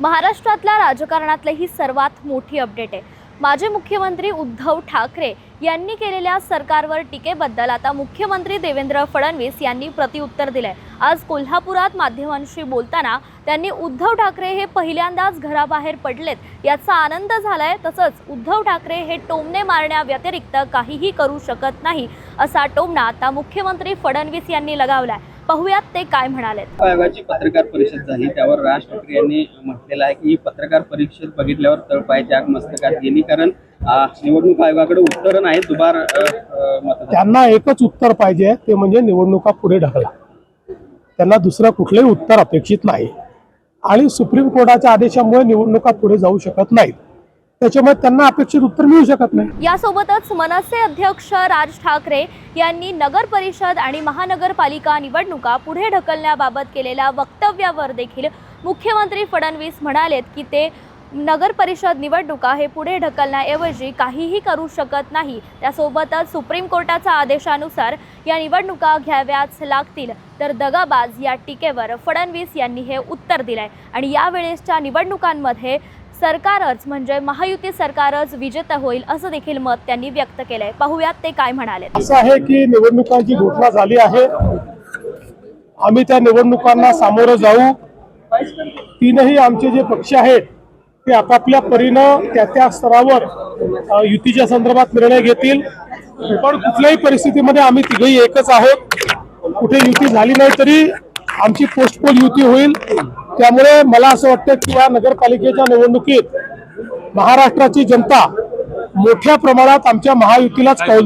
महाराष्ट्रातल्या राजकारणातली ही सर्वात मोठी अपडेट आहे. माजी मुख्यमंत्री उद्धव ठाकरे यांनी केलेल्या सरकारवर टीकेबद्दल आता मुख्यमंत्री देवेंद्र फडणवीस यांनी प्रत्युत्तर दिलंय. आज कोल्हापुरात माध्यमांशी बोलताना त्यांनी उद्धव ठाकरे हे पहिल्यांदाच घराबाहेर पडलेत याचा आनंद झालाय तसंच उद्धव ठाकरे हे टोमणे मारण्याव्यतिरिक्त काहीही करू शकत नाही असा टोमणा आता मुख्यमंत्री फडणवीस यांनी लगावलाय. पाहुयात ते काय म्हणालेत. आयोगाची पत्रकार परिषद झाली त्यावर राज ठाकरे यांनी म्हटलेलं आहे की ही पत्रकार परिषद बघितल्यावर तळपायच्या आग मस्तकात गेली कारण निवडणूक आयोगाकडे उत्तर नाही दुबार त्यांना एकच उत्तर पाहिजे ते म्हणजे निवडणुका पुढे ढकला. त्यांना दुसरं कुठलंही उत्तर अपेक्षित नाही. आणि सुप्रीम कोर्टाच्या आदेशामुळे निवडणुका पुढे जाऊ शकत नाहीत. त्याच्यामुळे त्यांना अपेक्षित उत्तर मिळू शकत नाही. यासोबतच मनसे अध्यक्ष राज ठाकरे यांनी नगर परिषद आणि महानगरपालिका निवडणुका पुढे ढकलण्याबाबत केलेल्या वक्तव्यावर देखील मुख्यमंत्री फडणवीस म्हणालेत की ते नगर परिषद निवडणुका हे पुढे ढकलण्याऐवजी काहीही करू शकत नाही. त्यासोबतच सुप्रीम कोर्टाच्या आदेशानुसार या निवडणुका घ्याव्याच लागतील. तर दगाबाज या टीकेवर फडणवीस यांनी हे उत्तर दिलंय. आणि यावेळेसच्या निवडणुकांमध्ये सरकारच म्हणजे महायुती सरकारच विजेता होईल असं देखील मत त्यांनी व्यक्त केलंय. पाहुयात ते काय म्हणाले असं आहे की निवडणुकांची घोषणा झाली आहे. आम्ही त्या निवडणुकांना सामोरं जाऊ. तीनही आमचे जे पक्ष आहेत ते आपापल्या परीनं त्या त्या स्तरावर युतीच्या संदर्भात निर्णय घेतील. पण कुठल्याही परिस्थितीमध्ये आम्ही तिघही एकच आहोत. कुठे युती झाली नाही तरी आमची पोस्टपोल युती होईल. त्यामुळे मला असं वाटतं की या नगरपालिकेच्या निवडणुकीत महाराष्ट्राची जनता मोठ्या प्रमाणात आमच्या महायुतीलाच कौल